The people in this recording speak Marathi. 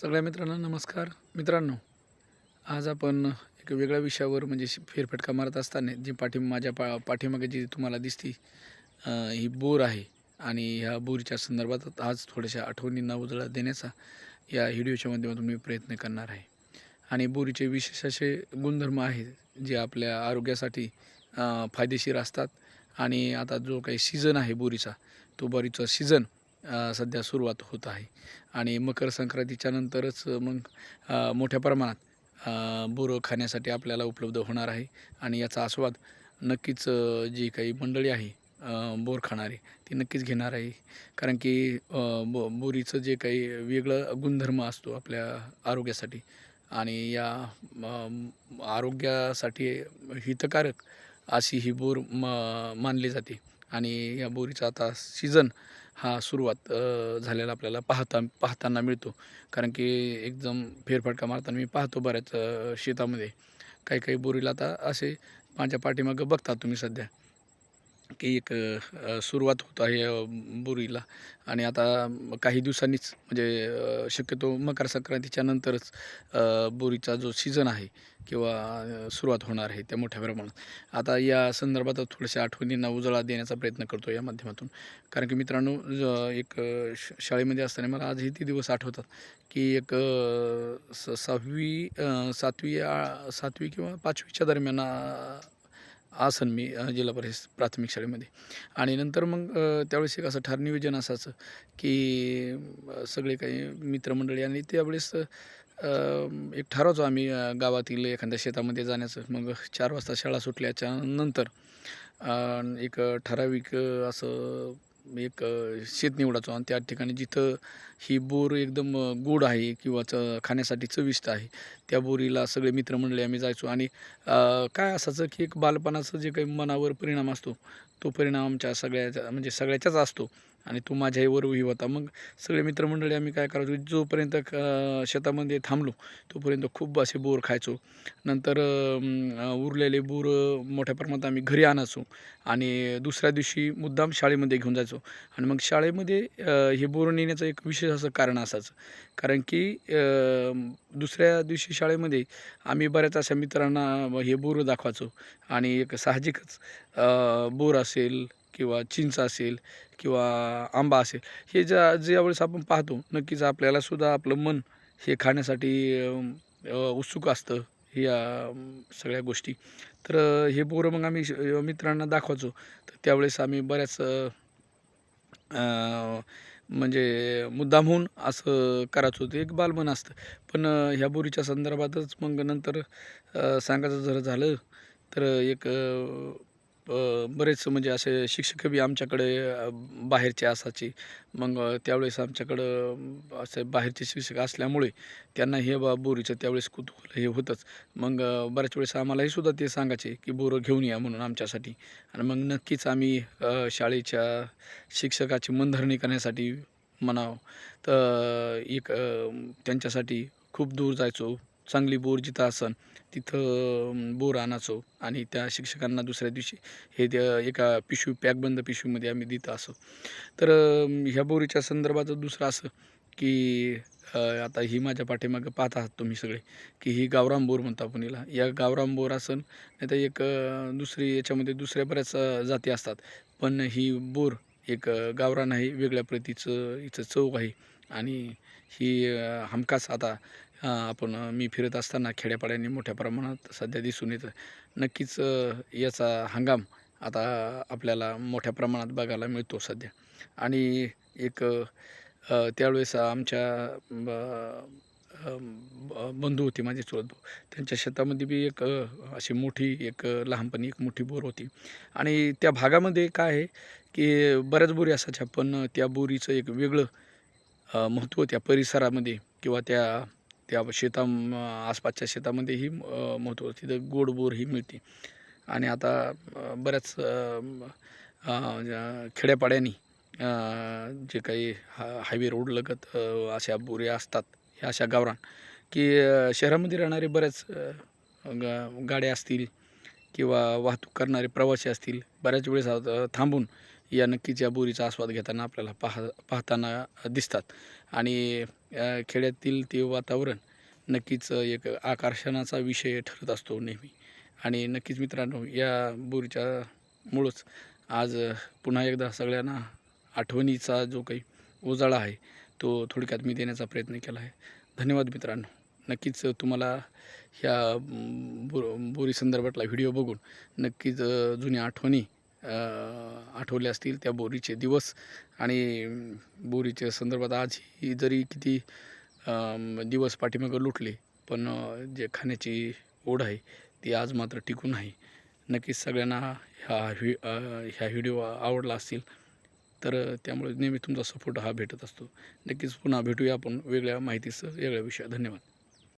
सगळ्या मित्रांना नमस्कार. मित्रांनो आज आपण एक वेगळ्या विषयावर म्हणजे फेरफटका मारत असताना जी पाठी माझ्या पा पाठीमागे जी तुम्हाला दिसती ही बोर आहे आणि ह्या बोरीच्या संदर्भात आज थोड्याशा आठवणींना उजळा देण्याचा या व्हिडिओच्या माध्यमातून मी प्रयत्न करणार आहे. आणि बोरीचे विशेष असे गुणधर्म आहेत जे आपल्या आरोग्यासाठी फायदेशीर असतात. आणि आता जो काही सीझन आहे बोरीचा तो बोरीचा सीझन सध्या सुरुवात होत आहे. आणि मकर संक्रांतीच्या नंतरच मग मोठ्या प्रमाणात बोरं खाण्यासाठी आपल्याला उपलब्ध होणार आहे. आणि याचा आस्वाद नक्कीच जी काही मंडळी आहे बोर खाणारी ती नक्कीच घेणार आहे. कारण की बो बोरीचं जे काही वेगळं गुणधर्म असतो आपल्या आरोग्यासाठी आणि या आरोग्यासाठी हितकारक अशी ही बोर म मानली जाते. आणि या बोरीचा आता सीझन हा सुरुवात झालेला आपल्याला पाहता पाहताना मिळतो. कारण की एकदम फेरफटका मारताना मी पाहतो बऱ्याच शेतामध्ये. काही काही बोरीला आता असे माझ्या पाठीमागं बघता तुम्ही सध्या. की एक सुरुवात होत आहे बोरीला आणि आता काही दिवसांनीच म्हणजे शक्यतो मकर संक्रांतीच्या नंतरच बोरीचा जो सीझन आहे किंवा सुरुवात होणार आहे त्या मोठ्या प्रमाणात. आता या संदर्भात थोड्याशा आठवणींना उजळा देण्याचा प्रयत्न करतो या माध्यमातून. कारण की मित्रांनो एक श शाळेमध्ये असताना मला आजही ते दिवस आठवतात की एक स सहावी सातवी आ- सातवी किंवा पाचवीच्या दरम्यान आसन मी जिल्हा परिषद प्राथमिक शाळेमध्ये. आणि नंतर मग त्यावेळेस एक असं ठार नियोजन असायचं की सगळे काही मित्रमंडळी आणि त्यावेळेस एक ठरवतो आम्ही गावातील एखाद्या शेतामध्ये जाण्याचं. मग चार वाजता शाळा सुटल्याच्या नंतर एक ठराविक असं एक शेत निवडायचो आणि त्या ठिकाणी जिथं ही बोर एकदम गोड आहे किंवा च खाण्यासाठी चविष्ट आहे त्या बोरीला सगळे मित्रमंडळी आम्ही जायचो. आणि काय असायचं की एक बालपणाचं जे काही मनावर परिणाम असतो तो परिणाम आमच्या सगळ्याच्या म्हणजे सगळ्याच्याच असतो. आणि तो माझ्यावरही होता. मग सगळे मित्रमंडळी आम्ही काय करायचो जोपर्यंत शेतामध्ये थांबलो तोपर्यंत खूप असे बोर खायचो. नंतर उरलेले बोर मोठ्या प्रमाणात आम्ही घरी आणायचो आणि दुसऱ्या दिवशी मुद्दाम शाळेमध्ये घेऊन जायचो. आणि मग शाळेमध्ये हे बोरं नेण्याचं एक विशेष असं कारण असायचं. कारण की दुसऱ्या दिवशी शाळेमध्ये आम्ही बऱ्याच अशा मित्रांना हे बोर दाखवायचो आणि एक साहजिकच बोर असेल किंवा चिंच असेल किंवा आंबा असेल हे ज्या ज्यावेळेस आपण पाहतो नक्कीच आपल्यालासुद्धा आपलं मन हे खाण्यासाठी उत्सुक असतं या सगळ्या गोष्टी. तर हे बोरं मग आम्ही श- मित्रांना दाखवायचो. तर त्यावेळेस आम्ही बऱ्याच म्हणजे मुद्दाम म्हणजे मुद्दामहून असं करायचं. होतं एक बालमन असतं. पण ह्या बोरीच्या संदर्भातच मग नंतर सांगायचं जर झालं तर एक बरेच म्हणजे असे शिक्षक बी आमच्याकडे बाहेरचे असायचे. मग त्यावेळेस आमच्याकडं असे बाहेरचे शिक्षक असल्यामुळे त्यांना हे बा बोरीचं त्यावेळेस कुतूहल हे होतंच. मग बऱ्याच वेळेस आम्हालाही सुद्धा ते सांगायचे की बोरं घेऊन या म्हणून आमच्यासाठी. आणि मग नक्कीच आम्ही शाळेच्या शिक्षकाची मनधरणी करण्यासाठी म्हणावं. तर एक त्यांच्यासाठी खूप दूर जायचो. चांगली बोर जिथं असन तिथं बोर आणायचो. आणि त्या शिक्षकांना दुसऱ्या दिवशी हे त्या एका पिशवी पॅकबंद पिशवीमध्ये आम्ही देत असो. तर ह्या बोरीच्या संदर्भात दुसरं असं की आता ही माझ्या पाठीमागं पाहत आहात तुम्ही सगळे की ही गावराम बोर म्हणतो आपण हिला. या गावराम बोर असन नाही तर एक दुसरी याच्यामध्ये दुसऱ्या बऱ्याच जाती असतात. पण ही बोर एक गावरान आहे वेगळ्या प्रतीचं हिचं चव आहे. आणि ही हमखास आता आपण मी फिरत असताना खेड्यापाड्याने मोठ्या प्रमाणात सध्या दिसून येतं. नक्कीच याचा हंगाम आता आपल्याला मोठ्या प्रमाणात बघायला मिळतो सध्या. आणि एक त्यावेळेस आमच्या ब- ब- बंधू होते माझे चुलत भाऊ. त्यांच्या शेतामध्ये बी एक अशी मोठी एक लहानपणी एक मोठी बोर होती. आणि त्या भागामध्ये काय आहे की बऱ्याच बोरी असायच्या पण त्या बोरीचं एक वेगळं महत्त्व त्या परिसरामध्ये किंवा त्या त्या शेता आसपासच्या शेतामध्येही ही महत्त्व तिथं गोड बोर ही मिळते. आणि आता बऱ्याच खेड्यापाड्यानी खेड्यापाड्यांनी जे काही हा हायवे रोड लगत अशा बोऱ्या असतात ह्या अशा गावरान की शहरामध्ये राहणारे बऱ्याच गाड्या असतील किंवा वाहतूक करणारे प्रवासी असतील बऱ्याच वेळेस थांबून या नक्कीच या बोरीचा आस्वाद घेताना आपल्याला पाह पाहताना दिसतात. आणि खेड्यातील ते वातावरण नक्कीच एक आकर्षणाचा विषय ठरत असतो नेहमी. आणि नक्कीच मित्रांनो या बोरीच्या मुळंच आज पुन्हा एकदा सगळ्यांना आठवणीचा जो काही उजाळा आहे तो थोडक्यात मी देण्याचा प्रयत्न केला आहे. धन्यवाद मित्रांनो. नक्कीच तुम्हाला ह्या बो बोरी संदर्भातला व्हिडिओ बघून नक्कीच जुन्या आठवणी आठवल्या असतील त्या बोरीचे दिवस. आणि बोरीच्या संदर्भात आज ही जरी किती दिवस पाठीमागं लुटले पण जे खाण्याची ओढ आहे ती आज मात्र टिकून आहे. नक्कीच सगळ्यांना ह्या व्हि ह्या व्हिडिओ आवडला असतील तर त्यामुळे नेहमी तुमचा सपोर्ट हा भेटत असतो. नक्कीच पुन्हा भेटूया आपण वेगळ्या माहितीसह वेगळ्या विषयात धन्यवाद.